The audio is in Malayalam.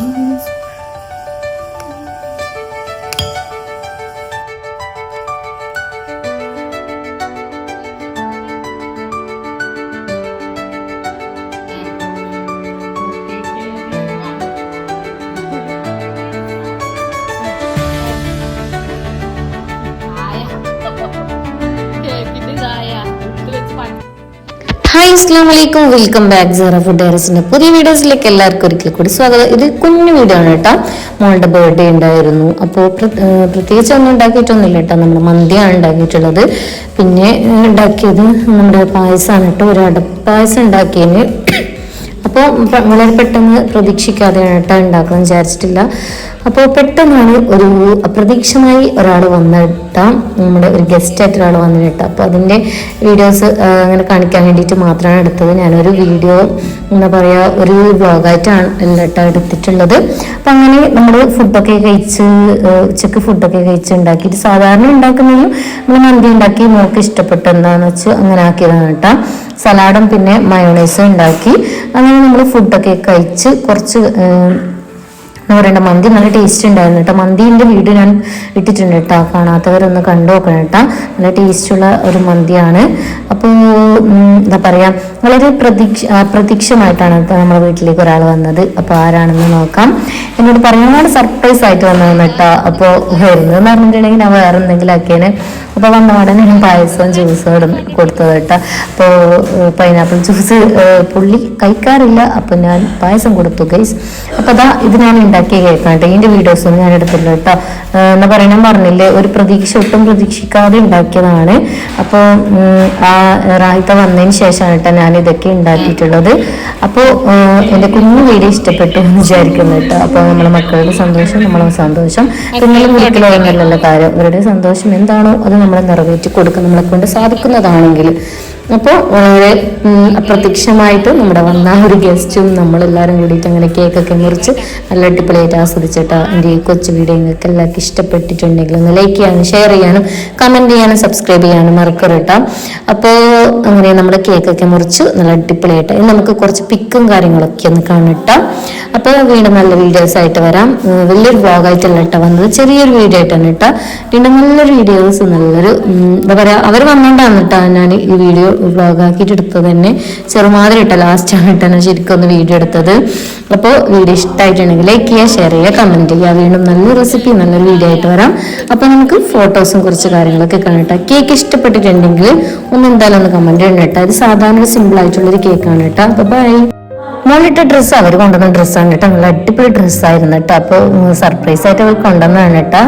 Peace. Hi Aslam welcome back Seera food ഡയറസിന്റെ പുതിയ വീഡിയോസിലേക്ക് എല്ലാവർക്കും ഒരിക്കൽ കൂടി സ്വാഗതം. ഇത് കുഞ്ഞു വീഡിയോ ആണ് കേട്ടോ. മോളുടെ ബർത്ത്ഡേ ഉണ്ടായിരുന്നു. അപ്പോൾ പ്രത്യേകിച്ച് ഒന്നും ഉണ്ടാക്കിയിട്ടൊന്നുമില്ല കേട്ടോ. നമ്മൾ മന്തിയാണ് ഉണ്ടാക്കിയിട്ടുള്ളത്. പിന്നെ ഉണ്ടാക്കിയത് നമ്മുടെ പായസമാണ് കേട്ടോ. ഒരു അടപ്പായസം ഉണ്ടാക്കിയതിന് അപ്പോൾ വളരെ പെട്ടെന്ന് പ്രതീക്ഷിക്കാതെയാണ് കേട്ടോ ഉണ്ടാക്കാൻ വിചാരിച്ചിട്ടില്ല. അപ്പോൾ പെട്ടെന്നാണ് ഒരു അപ്രതീക്ഷമായി ഒരാൾ വന്നിട്ട നമ്മുടെ ഒരു ഗസ്റ്റ് ആയിട്ട് ഒരാൾ വന്നിട്ട അപ്പോൾ അതിന്റെ വീഡിയോസ് അങ്ങനെ കാണിക്കാൻ വേണ്ടിയിട്ട് മാത്രമാണ് എടുത്തത്. ഞാനൊരു വീഡിയോ എന്താ പറയുക ഒരു വ്ളോഗായിട്ടാണ് കേട്ടോ എടുത്തിട്ടുള്ളത്. അപ്പം അങ്ങനെ നമ്മൾ ഫുഡൊക്കെ കഴിച്ച് ഉച്ചയ്ക്ക് ഫുഡൊക്കെ കഴിച്ച് ഉണ്ടാക്കിയിട്ട് സാധാരണ ഉണ്ടാക്കുന്നതിലും നമ്മൾ മന്തി ഉണ്ടാക്കി മോൾക്ക് ഇഷ്ടപ്പെട്ട എന്താണെന്ന് വെച്ച് അങ്ങനെ ആക്കിയതാണ് കേട്ടോ. സലാഡും പിന്നെ മയോണൈസും ഉണ്ടാക്കി. അങ്ങനെ നമ്മൾ ഫുഡൊക്കെ കഴിച്ച് കുറച്ച് ഏം, എന്താ പറയണ്ട. മന്തി നല്ല ടേസ്റ്റ് ഉണ്ടായിരുന്നു കേട്ടോ. മന്തിന്റെ വീഡിയോ ഞാൻ ഇട്ടിട്ടുണ്ട് കേട്ടോ. കാണാത്തവരൊന്ന് കണ്ടു നോക്കണം കേട്ടോ. നല്ല ടേസ്റ്റുള്ള ഒരു മന്തിയാണ്. അപ്പോൾ എന്താ പറയുക വളരെ പ്രതീക്ഷ അപ്രതീക്ഷമായിട്ടാണ് നമ്മുടെ വീട്ടിലേക്ക് ഒരാൾ വന്നത്. അപ്പോൾ ആരാണെന്ന് നോക്കാം. എന്നോട് പറയാനാണ് സർപ്രൈസ് ആയിട്ട് വന്നതെന്ന് കേട്ടോ. അപ്പോൾ വരുന്നതെന്ന് പറഞ്ഞിട്ടുണ്ടെങ്കിൽ ഞാൻ വേറെ എന്തെങ്കിലും ആക്കിയേനെ. അപ്പോൾ വന്ന ഉടനെ ഞാൻ പായസവും ജ്യൂസും കൊടുത്തത് കേട്ടോ. അപ്പോൾ പൈനാപ്പിൾ ജ്യൂസ് പുള്ളി കഴിക്കാറില്ല. അപ്പോൾ ഞാൻ പായസം കൊടുത്തു ഗൈസ് അപ്പോൾ അതാ ഇത് ഞാൻ ഉണ്ടാക്കിയ കേൾക്കാം ഇതിന്റെ വീഡിയോസ് ഒന്നും ഞാൻ എടുത്തില്ല കേട്ടോ. എന്ന് പറയണം പറഞ്ഞില്ലേ ഒരു പ്രതീക്ഷ ഒട്ടും പ്രതീക്ഷിക്കാതെ ഉണ്ടാക്കിയതാണ്. അപ്പോൾ ആ റാഹിത്ത വന്നതിന് ശേഷമാണ് കേട്ടോ ഞാൻ ഇതൊക്കെ ഉണ്ടാക്കിയിട്ടുള്ളത്. അപ്പോൾ എന്റെ കുഞ്ഞു വീഡിയോ ഇഷ്ടപ്പെട്ടു എന്ന് വിചാരിക്കുന്നു കേട്ടോ. അപ്പോൾ നമ്മളെ മക്കളുടെ സന്തോഷം നമ്മളെ സന്തോഷം. കുഞ്ഞുങ്ങളും വീട്ടിലുള്ളതല്ല കാര്യം. അവരുടെ സന്തോഷം എന്താണോ അത് നമ്മൾ നിറവേറ്റി കൊടുക്കുക നമ്മളെ കൊണ്ട് സാധിക്കുന്നതാണെങ്കിൽ. അപ്പോൾ വളരെ അപ്രത്യക്ഷമായിട്ട് നമ്മുടെ വന്ന ഒരു ഗസ്റ്റും നമ്മളെല്ലാവരും കൂടിയിട്ട് അങ്ങനെ കേക്കൊക്കെ മുറിച്ച് നല്ല അടിപൊളിയായിട്ട് ആസ്വദിച്ചിട്ട് എന്റെ ഈ കൊച്ചു വീഡിയോ നിങ്ങൾക്ക് എല്ലാവർക്കും ഇഷ്ടപ്പെട്ടിട്ടുണ്ടെങ്കിൽ ഒന്ന് ലൈക്ക് ചെയ്യാനും ഷെയർ ചെയ്യാനും കമന്റ് ചെയ്യാനും സബ്സ്ക്രൈബ് ചെയ്യാനും മറക്കരുട്ടോ അപ്പോൾ അങ്ങനെ നമ്മുടെ കേക്കൊക്കെ മുറിച്ച് നല്ല അടിപൊളിയായിട്ട് ഇനി നമുക്ക് കുറച്ച് പിക്കും കാര്യങ്ങളൊക്കെ ഒന്ന് കാണട്ടോ അപ്പോൾ വീണ്ടും നല്ല വീഡിയോസ് ആയിട്ട് വരാം. വലിയൊരു വ്ളോഗായിട്ടല്ല കേട്ടോ വന്നത്. ചെറിയൊരു വീഡിയോ ആയിട്ടാണ് കേട്ടോ. വീണ്ടും നല്ലൊരു വീഡിയോസ് നല്ലൊരു എന്താ പറയുക അവർ വന്നുകൊണ്ടാണ് കേട്ടോ ഞാൻ ഈ വീഡിയോ വ്ളോഗ് ആക്കിയിട്ട് എടുത്തത് തന്നെ ചെറുമാതിരി ഇട്ട ലാസ്റ്റ് ആണ് കേട്ടോ ഞാൻ ശരിക്കും ഒന്ന് വീഡിയോ എടുത്തത്. അപ്പോൾ വീഡിയോ ഇഷ്ടമായിട്ടുണ്ടെങ്കിൽ ലൈക്ക് ചെയ്യുക ഷെയർ ചെയ്യുക കമന്റ് ചെയ്യുക. വീണ്ടും നല്ല റെസിപ്പി നല്ലൊരു വീഡിയോ ആയിട്ട് വരാം. അപ്പോൾ നമുക്ക് ഫോട്ടോസും കുറച്ച് കാര്യങ്ങളൊക്കെ കാണട്ടെ കേക്ക് ഇഷ്ടപ്പെട്ടിട്ടുണ്ടെങ്കിൽ ഒന്ന് എന്തായാലും ഒന്ന് കമന്റ് ചെയ്യണം കേട്ടോ. ഇത് സാധാരണ സിമ്പിൾ ആയിട്ടുള്ളൊരു കേക്കാണ് കേട്ടോ. അപ്പോൾ ബൈ മോളിട്ട ഡ്രസ്സ് അവർ കൊണ്ടുവന്ന ഡ്രസ്സാണ് കേട്ടോ. നല്ല അടിപൊളി ഡ്രസ്സായിരുന്നു കേട്ടോ. അപ്പോൾ സർപ്രൈസ് ആയിട്ട് അവർ കൊണ്ടുവന്നതാണ് കേട്ടോ.